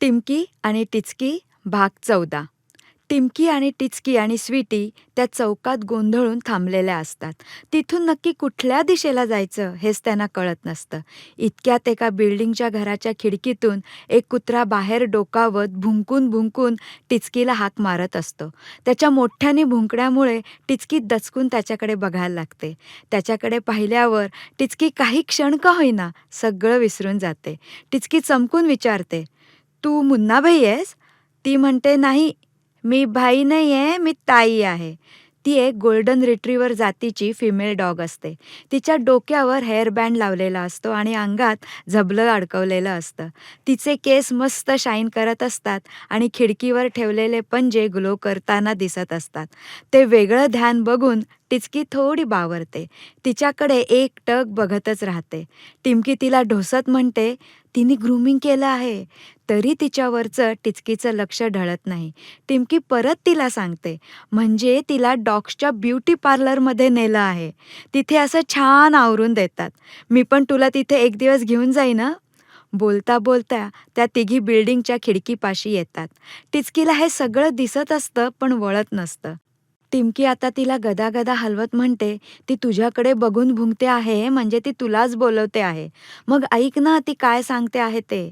टिमकी आणि टिचकी भाग चौदा. टिमकी आणि टिचकी आणि स्वीटी त्या चौकात गोंधळून थांबलेल्या असतात. तिथून नक्की कुठल्या दिशेला जायचं हेच त्यांना कळत नसतं. इतक्यात एका बिल्डिंगच्या घराच्या खिडकीतून एक कुत्रा बाहेर डोकावत भुंकून भुंकून टिचकीला हाक मारत असतो. त्याच्या मोठ्याने भुंकण्यामुळे टिचकी दचकून त्याच्याकडे बघायला लागते. त्याच्याकडे पाहिल्यावर टिचकी काही क्षण का होईना सगळं विसरून जाते. टिचकी चमकून विचारते तू मुन्नाबाई आहेस? ती म्हणते नाही मी भाई नाही आहे मी ताई आहे. ती एक गोल्डन रिट्रीवर जातीची फिमेल डॉग असते. तिच्या डोक्यावर हेअरबँड लावलेला असतो आणि अंगात झबलं अडकवलेलं असतं. तिचे केस मस्त शाईन करत असतात आणि खिडकीवर ठेवलेले पंजे ग्लो करताना दिसत असतात. ते वेगळं ध्यान बघून टिचकी थोडी बावरते. तिच्याकडे एक टक बघतच राहते. टिमकी तिला ढोसत म्हणते तिने ग्रूमिंग केलं आहे. तरी तिच्यावरचं टिचकीचं लक्ष ढळत नाही. टिमकी परत तिला सांगते म्हणजे तिला डॉग्सच्या ब्युटी पार्लरमध्ये नेलं आहे. तिथे असं छान आवरून देतात. मी पण तुला तिथे एक दिवस घेऊन जाईन बोलता बोलता त्या तिघी बिल्डिंगच्या खिडकीपाशी येतात. टिचकीला हे सगळं दिसत असतं पण वळत नसतं. टिमकी आता तिला गदागदा हलवत म्हणते ती तुझ्याकडे बघून भुंकते आहे म्हणजे ती तुलाच बोलवते आहे. मग ऐक ना ती काय सांगते आहे ते.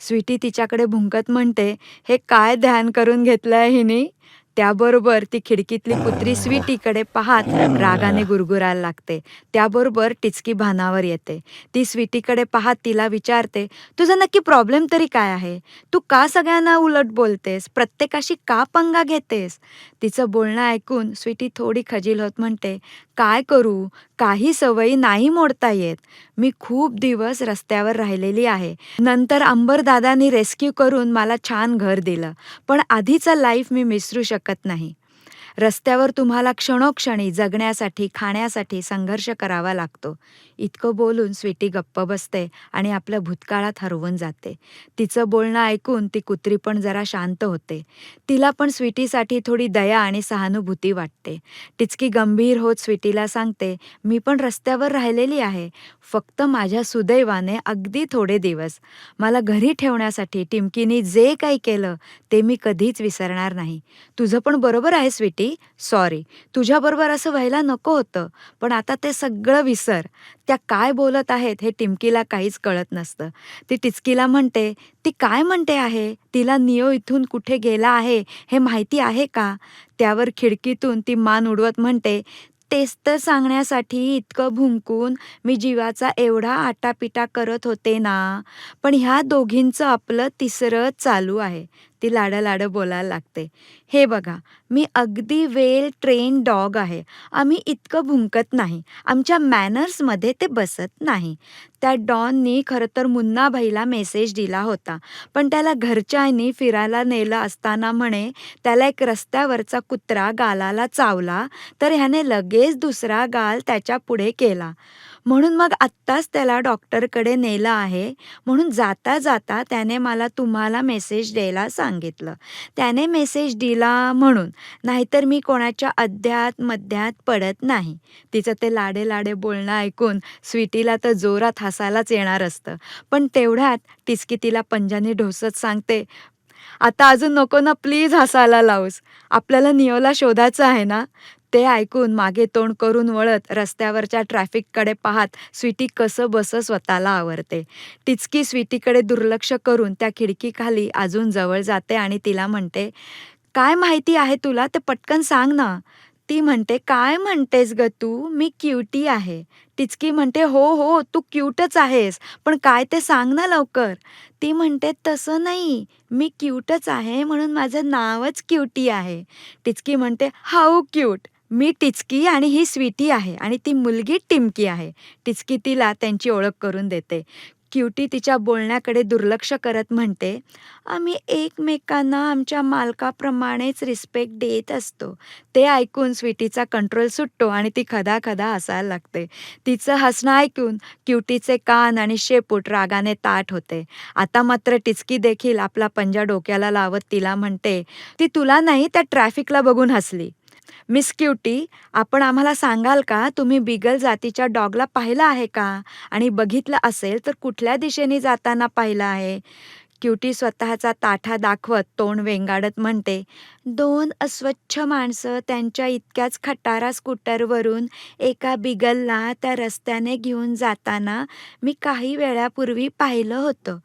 स्वीटी तिच्याकडे भुंकत म्हणते हे काय ध्यान करून घेतलंय हिने? त्याबरोबर ती खिडकीतली कुत्री स्वीटीकडे पाहत रागाने गुरगुरायला लागते. त्याबरोबर टिचकी भानावर येते. ती स्वीटीकडे पाहत तिला विचारते तुझा नक्की प्रॉब्लेम तरी काय आहे? तू का सगळ्यांना उलट बोलतेस? प्रत्येकाशी का पंगा घेतेस? तिचं बोलणं ऐकून स्वीटी थोडी खजील होत म्हणते काय करू? काही सवयी नाही मोडता येत. मी खूप दिवस रस्त्यावर राहिलेली आहे. नंतर अंबरदादानी रेस्क्यू करून मला छान घर दिलं. पण आधीचा लाईफ मी मिसरू शकत नाही. रस्त्यावर तुम्हाला क्षणोक्षणी जगण्यासाठी खाण्यासाठी संघर्ष करावा लागतो. इतकं बोलून स्वीटी गप्प बसते आणि आपल्या भूतकाळात हरवून जाते. तिचं बोलणं ऐकून ती कुत्री पण जरा शांत होते. तिला पण स्वीटीसाठी थोडी दया आणि सहानुभूती वाटते. टिचकी गंभीर होत स्वीटीला सांगते मी पण रस्त्यावर राहिलेली आहे. फक्त माझ्या सुदैवाने अगदी थोडे दिवस. मला घरी ठेवण्यासाठी टिमकीनी जे काही केलं ते मी कधीच विसरणार नाही. तुझं पण बरोबर आहे स्वीटी. सॉरी तुझ्याबरोबर असं व्हायला नको होतं पण आता ते सगळं विसर. त्या काय बोलत आहेत हे टिमकीला काहीच कळत नसतं. ती टिचकीला म्हणते ती काय म्हणते आहे? तिला नियो इथून कुठे गेला आहे? हे माहिती आहे का? त्यावर खिडकीतून ती मान उडवत म्हणते तेच तर सांगण्यासाठी इतकं भुंकून मी जीवाचा एवढा आटापिटा करत होते ना. पण ह्या दोघींचं आपलं तिसरं चालू आहे. ती लाडं लाडं बोलायला लागते. हे बघा मी अगदी वेल ट्रेन डॉग आहे. आम्ही इतकं भुंकत नाही. आमच्या मॅनर्समध्ये ते बसत नाही. त्या डॉननी खरं तर मुन्नाबाईला मेसेज दिला होता. पण त्याला घरच्यांनी फिरायला नेलं असताना म्हणे त्याला एक रस्त्यावरचा कुत्रा गालाला चावला तर ह्याने लगेच दुसरा गाल त्याच्या पुढे केला. म्हणून मग आत्ताच त्याला डॉक्टरकडे नेलं आहे. म्हणून जाता जाता त्याने मला तुम्हाला मेसेज द्यायला सांगितलं. त्याने मेसेज दिला म्हणून नाहीतर मी कोणाच्या अध्यात मध्यात पडत नाही. तिचं ते लाडे लाडे बोलणं ऐकून स्वीटीला तर जोरात हसायलाच येणार असतं. पण तेवढ्यात टिचकी तिला पंजाने ढोसत सांगते आता अजून नको ना प्लीज हसायला लावूस. आपल्याला नियोला शोधायचं आहे ना? ते ऐकून मागे तोंड करून वळत रस्त्यावरच्या ट्रॅफिककडे पाहत स्वीटी कसं बसं स्वतःला आवरते. टिचकी स्वीटीकडे दुर्लक्ष करून त्या खिडकीखाली अजून जवळ जाते आणि तिला म्हणते काय माहिती आहे तुला? ते पटकन सांग ना. ती म्हणते काय म्हणतेस ग तू? मी क्युटी आहे. टिचकी म्हणते हो हो तू क्यूटच आहेस पण काय ते सांग ना लवकर. ती म्हणते तसं नाही मी क्यूटच आहे म्हणून माझं नावच क्युटी आहे. टिचकी म्हणते हाऊ क्यूट. मी टिचकी आणि ही स्वीटी आहे आणि ती मुलगी टिमकी आहे. टिचकी तिला त्यांची ओळख करून देते. क्युटी तिच्या बोलण्याकडे दुर्लक्ष करत म्हणते आम्ही एकमेकांना आमच्या मालकाप्रमाणेच रिस्पेक्ट देत असतो. ते ऐकून स्वीटीचा कंट्रोल सुटतो आणि ती खदा खदा हसायला लागते. तिचं हसणं ऐकून क्युटीचे कान आणि शेपूट रागाने ताट होते. आता मात्र टिचकी देखील आपला पंजा डोक्याला लावत तिला म्हणते ती तुला नाही त्या ट्रॅफिकला बघून हसली. मिस क्युटी आपण आम्हाला सांगाल का तुम्ही बिगल जातीच्या डॉगला पाहिलं आहे का? आणि बघितलं असेल तर कुठल्या दिशेने जाताना पाहिलं आहे? क्युटी स्वतःचा ताठा दाखवत तोंड वेंगाडत म्हणते दोन अस्वच्छ माणसं त्यांच्या इतक्याच खटारा स्कूटरवरून एका बिगलला त्या रस्त्याने घेऊन जाताना मी काही वेळापूर्वी पाहिलं होतं.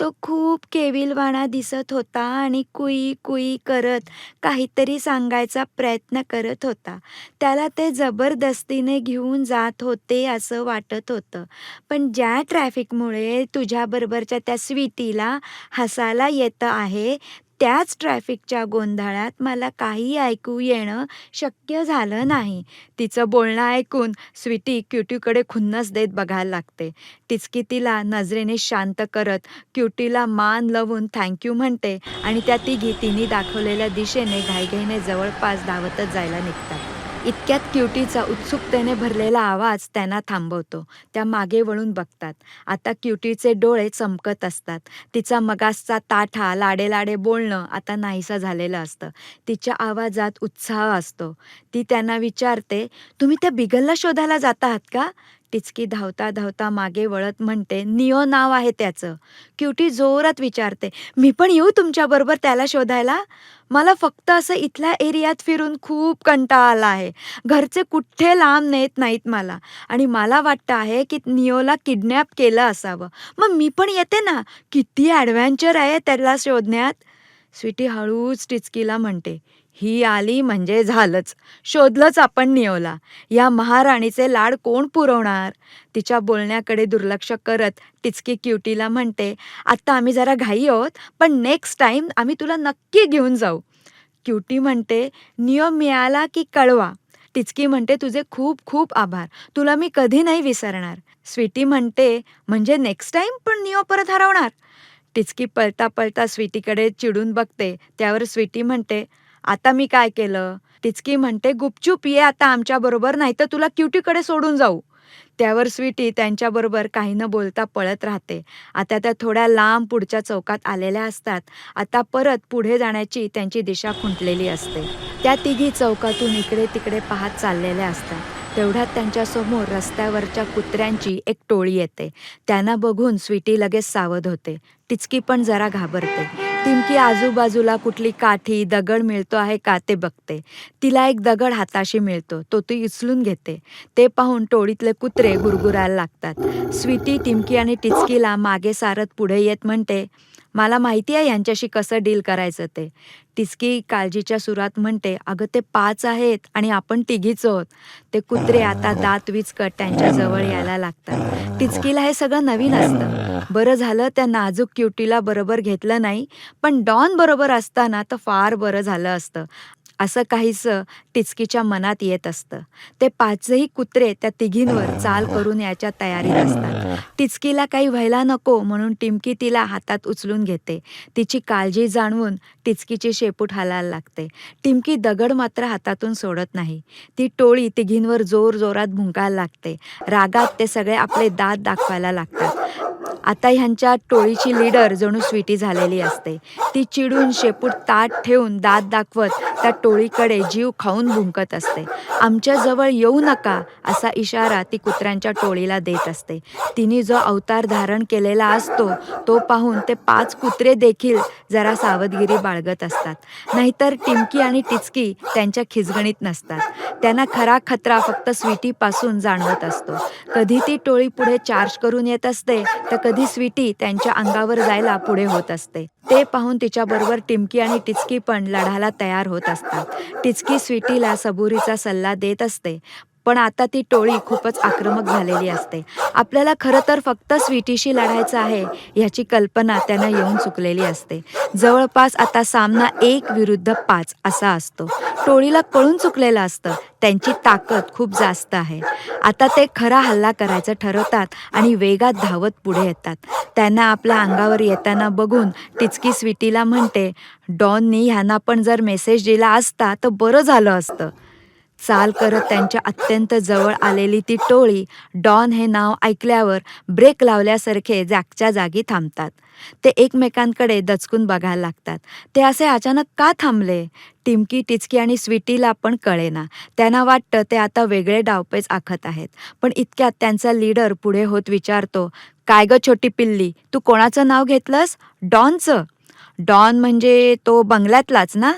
तो खूप केविलवाणा दिसत होता आणि कुई कुई करत काहीतरी सांगायचा प्रयत्न करत होता. त्याला ते जबरदस्तीने घेऊन जात होते असं वाटत होतं. पण ज्या ट्रॅफिकमुळे तुझ्याबरोबरच्या त्या स्वीटीला हसायला येतं आहे त्याच ट्रॅफिकच्या गोंधळात मला काही ऐकू येणं शक्य झालं नाही. तिचं बोलणं ऐकून स्वीटी क्युटीकडे खुन्नस देत बघायला लागते. टिचकितीला तिला नजरेने शांत करत क्युटीला मान लवून थँक्यू म्हणते आणि त्या तिघी तिने दाखवलेल्या दिशेने घाईघाईने जवळपास धावतच जायला निघतात. इतक्यात क्युटीचा उत्सुकतेने भरलेला आवाज त्यांना थांबवतो. त्या मागे वळून बघतात. आता क्युटीचे डोळे चमकत असतात. तिचा मगासचा ताठा लाडे लाडे बोलणं आता नाहीसा झालेलं असतं. तिच्या आवाजात उत्साह असतो. ती त्यांना विचारते तुम्ही त्या बिगलला शोधायला जात आहात का? टिचकी धावता धावता मागे वळत म्हणते नियो नाव आहे त्याचं. क्युटी जोरात विचारते मी पण येऊ तुमच्याबरोबर त्याला शोधायला? मला फक्त असं इथल्या एरियात फिरून खूप कंटाळा आला आहे. घरचे कुठे लांब नेत नाहीत मला. आणि मला वाटतं आहे की नियोला किडनॅप केलं असावं. मग मी पण येते ना? किती ॲडव्हेंचर आहे त्याला शोधण्यात. स्वीटी हळूच टिचकीला म्हणते ही आली म्हणजे झालंच. शोधलंच आपण नियोला या महाराणीचे लाड कोण पुरवणार? तिच्या बोलण्याकडे दुर्लक्ष करत टिचकी क्युटीला म्हणते आत्ता आम्ही जरा घाई आहोत पण नेक्स्ट टाईम आम्ही तुला नक्की घेऊन जाऊ. क्युटी म्हणते नियम मिळाला की कळवा. टिचकी म्हणते तुझे खूप खूप आभार. तुला मी कधी नाही विसरणार. स्वीटी म्हणते म्हणजे नेक्स्ट टाईम पण नियो परत हरवणार? टिचकी पळता पळता स्वीटीकडे चिडून बघते. त्यावर स्वीटी म्हणते आता मी काय केलं? टिचकी म्हणते गुपचूप ये आता आमच्याबरोबर नाही तर तुला क्युटीकडे सोडून जाऊ. त्यावर स्वीटी त्यांच्याबरोबर काही न बोलता पळत राहते. आता त्या थोड्या लांब पुढच्या चौकात आलेल्या असतात. आता परत पुढे जाण्याची त्यांची दिशा खुंटलेली असते. त्या तिघी चौकातून इकडे तिकडे पाहत चाललेल्या असतात. तेवढ्यात त्यांच्यासमोर रस्त्यावरच्या कुत्र्यांची एक टोळी येते. त्यांना बघून स्वीटी लगेच सावध होते. टिचकी पण जरा घाबरते. टिमकी आजूबाजूला कुठली काठी दगड मिळतो आहे का ते बघते. तिला एक दगड हाताशी मिळतो तो ती उचलून घेते. ते पाहून टोळीतले कुत्रे गुरगुरायला लागतात. स्वीटी टिमकी आणि टिचकीला मागे सारत पुढे येत म्हणते मला माहिती आहे यांच्याशी कसं डील करायचं ते. टिचकी काळजीच्या सुरात म्हणते अगं ते पाच आहेत आणि आपण तिघीच आहोत. ते कुत्रे आता दात विचकट त्यांच्या जवळ यायला लागतात. टिचकीला हे सगळं नवीन असतं. बरं झालं त्या नाजूक क्युटीला बरोबर घेतलं नाही पण डॉन बरोबर असताना तर फार बरं झालं असतं. असं काहीसं टिचकीच्या मनात येत असतं. ते पाचही कुत्रे त्या तिघींवर चाल करून याच्या तयारीत असतात. टिचकीला काही व्हायला नको म्हणून टिमकी तिला हातात उचलून घेते. तिची काळजी जाणवून टिचकीची शेपूट हालायला लागते. टिमकी दगड मात्र हातातून सोडत नाही. ती टोळी तिघींवर जोर जोरात भुंकायला लागते. रागात ते सगळे आपले दात दाखवायला लागतात. आता ह्यांच्या टोळीची लीडर जणू स्वीटी झालेली असते. ती चिडून शेपूट ताट ठेवून दात दाखवत त्या टोळीकडे जीव खाऊन भुंकत असते. आमच्या जवळ येऊ नका असा इशारा ती कुत्र्यांच्या टोळीला देत असते. तिने जो अवतार धारण केलेला असतो तो पाहून ते पाच कुत्रे देखील जरा सावधगिरी बाळगत असतात. नाहीतर टिमकी आणि टिचकी त्यांच्या खिजगणीत नसतात. त्यांना खरा खतरा फक्त स्वीटीपासून जाणवत असतो. कधी ती टोळी पुढे चार्ज करून येत असते तर कधी स्वीटी त्यांच्या अंगावर जायला पुढे होत असते. ते पाहून तिच्याबरोबर टिमकी आणि टिचकी पण लढायला तयार होत असतात. टिचकी स्वीटीला सबुरीचा सल्ला देत असते पण आता ती टोळी खूपच आक्रमक झालेली असते. आपल्याला खरं तर फक्त स्वीटीशी लढायचं आहे ह्याची कल्पना त्यांना येऊन चुकलेली असते. जवळपास आता सामना एक विरुद्ध पाच असा असतो. टोळीला कळून चुकलेलं असतं. त्यांची ताकद खूप जास्त आहे. आता ते खरा हल्ला करायचं ठरवतात आणि वेगात धावत पुढे येतात. त्यांना आपल्या अंगावर येताना बघून टिचकी स्वीटीला म्हणते डॉननी ह्यांना पण जर मेसेज दिला असता तर बरं झालं असतं. चाल करत त्यांच्या अत्यंत जवळ आलेली ती टोळी डॉन हे नाव ऐकल्यावर ब्रेक लावल्यासारखे जागच्या जागी थांबतात. ते एकमेकांकडे दचकून बघायला लागतात. ते असे अचानक का थांबले? टिमकी टिचकी आणि स्वीटीला पण कळेना. त्यांना वाटतं ते आता वेगळे डावपेच आखत आहेत. पण इतक्यात त्यांचा लीडर पुढे होत विचारतो काय ग छोटी पिल्ली तू कोणाचं नाव घेतलंस? डॉनचं? डॉन म्हणजे तो बंगल्यातलाच ना?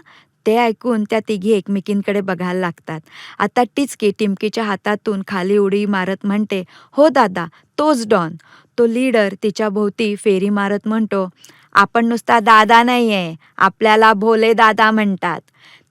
ते ऐकून त्या तिघी एकमेकींकडे बघायला लागतात. आता टिचकी टिमकीच्या हातातून खाली उडी मारत म्हणते हो दादा तोच डॉन. तो लीडर तिच्या भोवती फेरी मारत म्हणतो आपण नुसता दादा नाही आहे आपल्याला भोले दादा म्हणतात.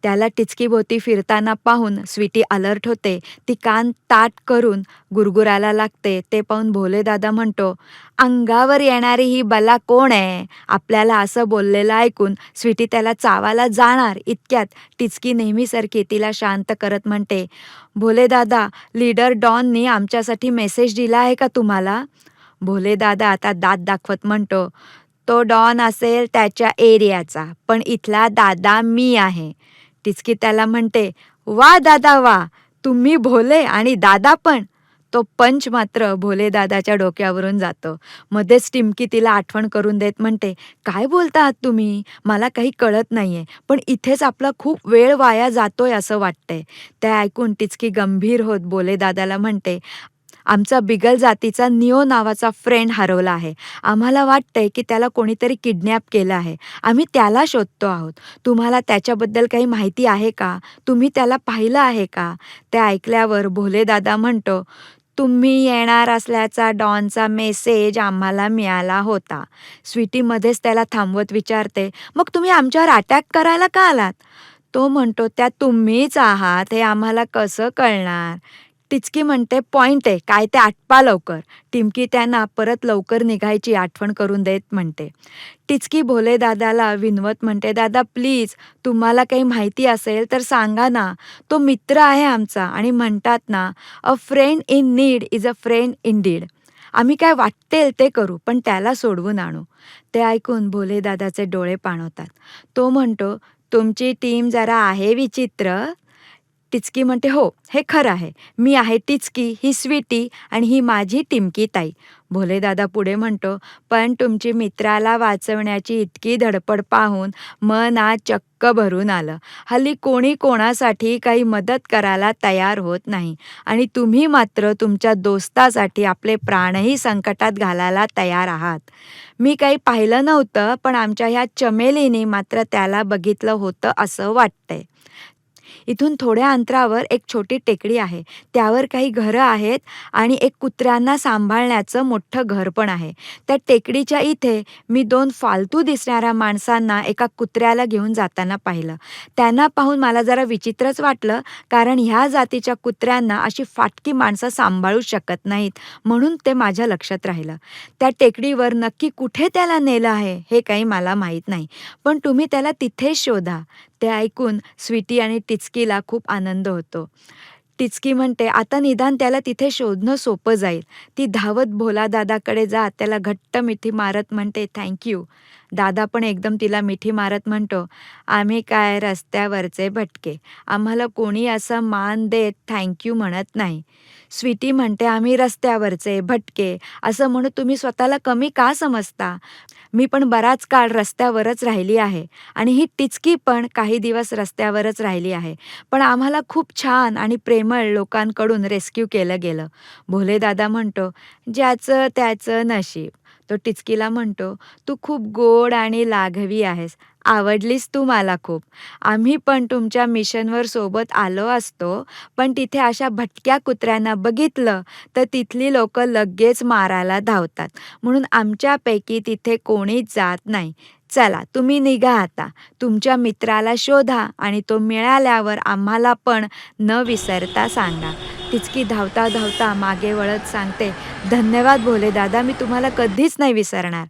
त्याला टिचकीभोवती फिरताना पाहून स्वीटी अलर्ट होते. ती कान ताट करून गुरगुरायला लागते. ते पाहून भोले दादा म्हणतो अंगावर येणारी ही बला कोण आहे? आपल्याला असं बोललेलं ऐकून स्वीटी त्याला चावायला जाणार. इतक्यात टिचकी नेहमीसारखी तिला शांत करत म्हणते भोले दादा लीडर डॉननी आमच्यासाठी मेसेज दिला आहे का तुम्हाला? भोले दादा आता दात दाखवत म्हणतो तो डॉन असेल त्याच्या एरियाचा पण इथला दादा मी आहे. टिचकी त्याला म्हणते वा दादा वा तुम्ही भोले आणि दादा पण. तो पंच मात्र भोले दादाच्या डोक्यावरून जातो. मध्येच टिमकी तिला आठवण करून देत म्हणते काय बोलता आहात तुम्ही? मला काही कळत नाहीये पण इथेच आपला खूप वेळ वाया जातोय असं वाटतंय. ते ऐकून टिचकी गंभीर होत भोले दादाला म्हणते आमचा बिगल जातीचा निओ नावाचा फ्रेंड हरवला आहे. आम्हाला वाटतंय की त्याला कोणीतरी किडनॅप केलं आहे. आम्ही त्याला शोधतो आहोत. तुम्हाला त्याच्याबद्दल काही माहिती आहे का? तुम्ही त्याला पाहिलं आहे का? ते ऐकल्यावर भोले दादा म्हणतो तुम्ही येणार असल्याचा डॉनचा मेसेज आम्हाला मिळाला होता. स्वीटीमध्येच त्याला थांबवत विचारते मग तुम्ही आमच्यावर अटॅक करायला का आलात? तो म्हणतो त्या तुम्हीच आहात. हे आम्हाला कसं कळणार? टिचकी म्हणते पॉइंट आहे काय ते आटपा लवकर. टिमकी त्यांना परत लवकर निघायची आठवण करून देत म्हणते. टिचकी भोले दादाला विनवत म्हणते दादा प्लीज तुम्हाला काही माहिती असेल तर सांगा ना. तो मित्र आहे आमचा आणि म्हणतात ना a friend in need is a friend in deed आम्ही काय वाटतेल ते करू पण त्याला सोडवून आणू. ते ऐकून भोले दादाचे डोळे पाणवतात. तो म्हणतो तुमची टीम जरा आहे विचित्र. टिचकी म्हणते हो हे खरं आहे. मी आहे टिचकी ही स्वीटी आणि ही माझी टिमकी ताई. भोलेदादा पुढे म्हणतो पण तुमची मित्राला वाचवण्याची इतकी धडपड पाहून मन आज चक्क भरून आलं. हल्ली कोणी कोणासाठी काही मदत करायला तयार होत नाही आणि तुम्ही मात्र तुमच्या दोस्तासाठी आपले प्राणही संकटात घालायला तयार आहात. मी काही पाहिलं नव्हतं पण आमच्या ह्या चमेलीने मात्र त्याला बघितलं होतं असं वाटतंय. इथून थोड्या अंतरावर एक छोटी टेकडी आहे. त्यावर काही घरं आहेत आणि एक कुत्र्यांना सांभाळण्याचं मोठं घर पण आहे. त्या टेकडीच्या इथे मी दोन फालतू दिसणाऱ्या माणसांना एका कुत्र्याला घेऊन जाताना पाहिलं. त्यांना पाहून मला जरा विचित्रच वाटलं कारण ह्या जातीच्या कुत्र्यांना अशी फाटकी माणसं सांभाळू शकत नाहीत म्हणून ते माझ्या लक्षात राहिलं. त्या टेकडीवर नक्की कुठे त्याला नेलं आहे हे काही मला माहीत नाही. पण तुम्ही त्याला तिथेच शोधा. ते ऐकून स्वीटी आणि टिचकीला खूप आनंद होतो. टिचकी म्हणते आता निदान त्याला तिथे शोधणं सोपं जाईल. ती धावत भोला दादाकडे जात त्याला घट्ट मिठी मारत म्हणते थँक्यू दादा पण एकदम तिला मिठी मारत म्हणतो आम्ही काय रस्त्यावरचे भटके? आम्हाला कोणी असं मान देत थँक्यू म्हणत नाही. स्वीटी म्हणते आम्ही रस्त्यावरचे भटके. असं म्हणून तुम्ही स्वतःला कमी का समजता? मी पण बराच काळ रस्त्यावरच राहिली आहे आणि ही टिचकी पण काही दिवस रस्त्यावरच राहिली आहे. पण आम्हाला खूप छान आणि प्रेमळ लोकांकडून रेस्क्यू केलं गेलं. भोले दादा म्हणतो ज्याचं त्याचं नशीब. तो टिचकीला म्हणतो तू खूप गोड आणि लाघवी आहेस. आवडलीस तू मला खूप. आम्ही पण तुमच्या मिशनवर सोबत आलो असतो पण तिथे अशा भटक्या कुत्र्यांना बघितलं तर तिथली लोक लगेच मारायला धावतात. म्हणून आमच्यापैकी तिथे कोणीच जात नाही. चला तुम्ही निघा आता. तुमच्या मित्राला शोधा आणि तो मिळाल्यावर आम्हाला पण न विसरता सांगा. तिचकी धावता धावता मागे वळत सांगते धन्यवाद भोले दादा मी तुम्हाला कधीच नाही विसरणार.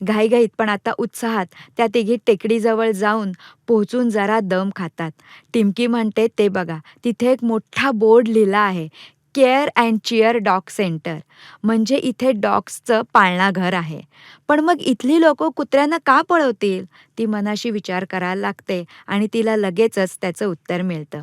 घाईघाईत पण आता उत्साहात त्या तिघी टेकडीजवळ जाऊन पोहोचून जरा दम खातात. टिमकी म्हणते ते बघा तिथे एक मोठा बोर्ड लिहिला आहे care and cheer dog centre. म्हणजे इथे डॉग्सचं पाळणाघर आहे. पण मग इथली लोक कुत्र्यांना का पळवतील? ती मनाशी विचार करायला लागते आणि तिला लगेचच त्याचं उत्तर मिळतं.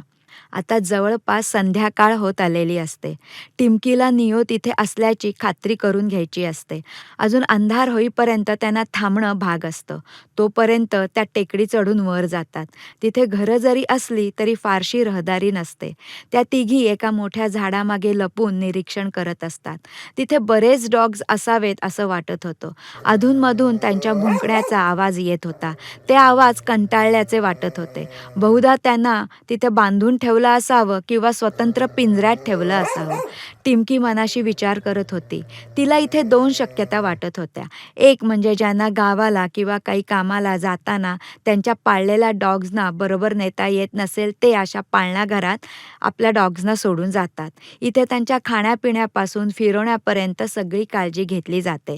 आता जवळपास संध्याकाळ होत आलेली असते. टिमकीला नियो तिथे असल्याची खात्री करून घ्यायची असते. अजून अंधार होईपर्यंत त्यांना थांबणं भाग असतं. तोपर्यंत त्या टेकडी चढून वर जातात. तिथे घरं जरी असली तरी फारशी रहदारी नसते. त्या तिघी एका मोठ्या झाडामागे लपून निरीक्षण करत असतात. तिथे बरेच डॉग्स असावेत असं वाटत होतं. अधूनमधून त्यांच्या भुंकण्याचा आवाज येत होता. ते आवाज कंटाळल्याचे वाटत होते. बहुधा त्यांना तिथे बांधून ठेवलं असावं किंवा स्वतंत्र पिंजऱ्यात ठेवलं असावं. टिमकी मनाशी विचार करत होती. तिला इथे दोन शक्यता वाटत होत्या. एक म्हणजे ज्यांना गावाला किंवा काही कामाला जाताना त्यांच्या पाळलेल्या डॉग्सना बरोबर नेता येत नसेल ते अशा पाळणा घरात आपल्या डॉग्सना सोडून जातात. इथे त्यांच्या खाण्यापिण्यापासून फिरवण्यापर्यंत सगळी काळजी घेतली जाते.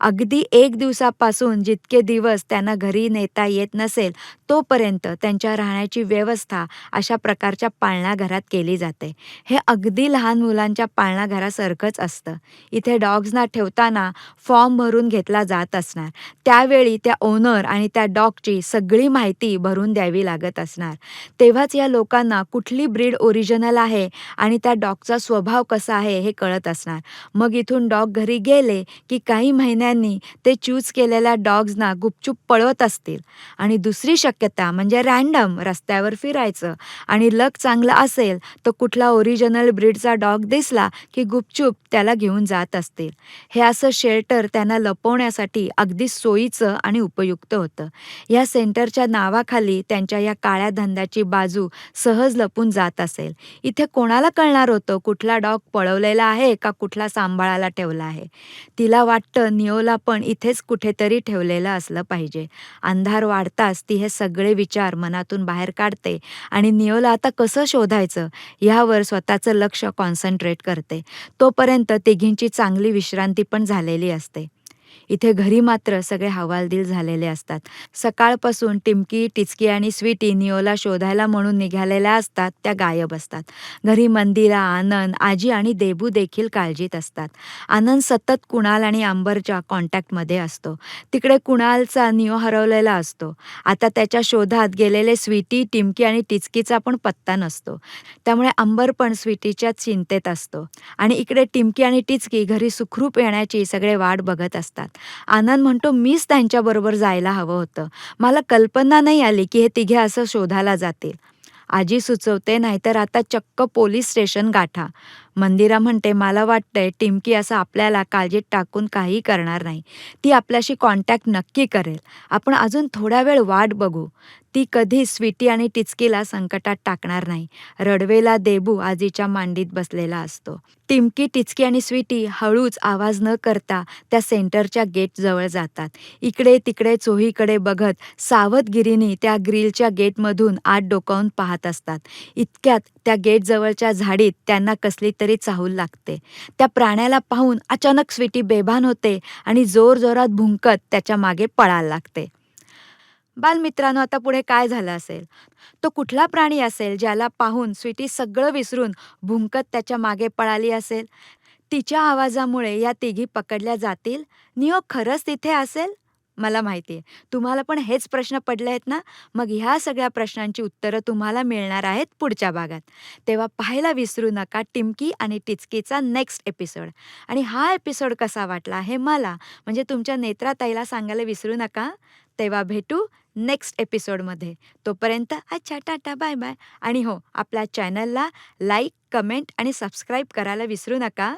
अगदी एक दिवसापासून जितके दिवस त्यांना घरी नेता येत नसेल तोपर्यंत त्यांच्या राहण्याची व्यवस्था अशा प्रकारच्या पाळणा घरात केली जाते. हे अगदी लहान मुलांच्या पाळणाघरासारखंच असतं. इथे डॉग्सना ठेवताना फॉर्म भरून घेतला जात असणार. त्यावेळी त्या ओनर आणि त्या डॉगची सगळी माहिती भरून द्यावी लागत असणार. तेव्हाच या लोकांना कुठली ब्रीड ओरिजिनल आहे आणि त्या डॉगचा स्वभाव कसा आहे हे कळत असणार. मग इथून डॉग घरी गेले की काही महिन्यांनी ते चूज केलेल्या डॉग्सना गुपचूप पळवत असतील. आणि दुसरी शक्यता म्हणजे रँडम रस्त्यावर फिरायचं आणि लक चांगलं असेल तर कुठला ओरिजिनल ब्रीडचा डॉग दिसला की गुपचूप त्याला घेऊन जात असतील. हे असं शेल्टर त्यांना लपवण्यासाठी अगदी सोयीचं आणि उपयुक्त होतं. या सेंटरच्या नावाखाली त्यांच्या या काळ्या धंद्याची बाजू सहज लपून जात असेल. इथे कोणाला कळणार होतं कुठला डॉग पळवलेला आहे का कुठला सांभाळायला ठेवला आहे? तिला वाटतं निओला पण इथेच कुठेतरी ठेवलेलं असलं पाहिजे. अंधार वाढताच ती हे सगळे विचार मनातून बाहेर काढते आणि निओला आता कसं शोधायचं? ह्यावर स्वतःचं लक्ष कॉन्सन्ट्रेट करते. तोपर्यंत तिघींची चांगली विश्रांती पण झालेली असते. इथे घरी मात्र सगळे हवालदिल झालेले असतात. सकाळपासून टिमकी टिचकी आणि स्वीटी निओला शोधायला म्हणून निघालेल्या असतात त्या गायब असतात. घरी मंदिरा आनंद आजी आणि देबू देखील काळजीत असतात. आनंद सतत कुणाल आणि अंबरच्या कॉन्टॅक्टमध्ये असतो. तिकडे कुणालचा निओ हरवलेला असतो. आता त्याच्या शोधात गेलेले स्वीटी टिमकी आणि टिचकीचा पण पत्ता नसतो. त्यामुळे अंबर पण स्वीटीच्या चिंतेत असतो. आणि इकडे टिमकी आणि टिचकी घरी सुखरूप येण्याची सगळे वाट बघत असतात. आनंद म्हणतो मीच त्यांच्याबरोबर जायला हवं होतं. मला कल्पना नाही आली की हे तिघे असं शोधायला जातील. आजी सुचवते नाहीतर आता चक्क पोलीस स्टेशन गाठा. मंदिरा म्हणते मला वाटतंय टिमकी असं आपल्याला काळजीत टाकून काही करणार नाही. ती आपल्याशी कॉन्टॅक्ट नक्की करेल. आपण अजून थोडा वेळ वाट बघू. ती कधी स्वीटी आणि टिचकीला संकटात टाकणार नाही. रडवेला देबू आजीच्या मांडीत बसलेला असतो. टिमकी टिचकी आणि स्वीटी हळूच आवाज न करता त्या सेंटरच्या गेटजवळ जातात. इकडे तिकडे चोहीकडे बघत सावधगिरीने त्या ग्रिलच्या गेटमधून आत डोकावून पाहत असतात. इतक्यात त्या गेटजवळच्या झाडीत त्यांना कसली तरी चाहूल लागते. त्या प्राण्याला पाहून अचानक स्वीटी बेभान होते आणि जोरजोरात भुंकत त्याच्यामागे पळायला लागते. बालमित्रांनो आता पुढे काय झालं असेल? तो कुठला प्राणी असेल ज्याला पाहून स्वीटी सगळं विसरून भुंकत त्याच्यामागे पळाली असेल? तिच्या आवाजामुळे या तिघी पकडल्या जातील? नियो खरंच तिथे असेल? मला माहिती आहे तुम्हाला पण हेच प्रश्न पडले आहेत ना? मग ह्या सगळ्या प्रश्नांची उत्तरं तुम्हाला मिळणार आहेत पुढच्या भागात. तेव्हा पाहायला विसरू नका टिमकी आणि टिचकीचा नेक्स्ट एपिसोड. आणि हा एपिसोड कसा वाटला हे मला म्हणजे तुमच्या नेत्राताईला सांगायला विसरू नका. तेव्हा भेटू नेक्स्ट एपिसोडमध्ये. तोपर्यंत अच्छा टाटा बाय बाय. आणि हो आपल्या चॅनलला लाईक कमेंट आणि सबस्क्राईब करायला विसरू नका.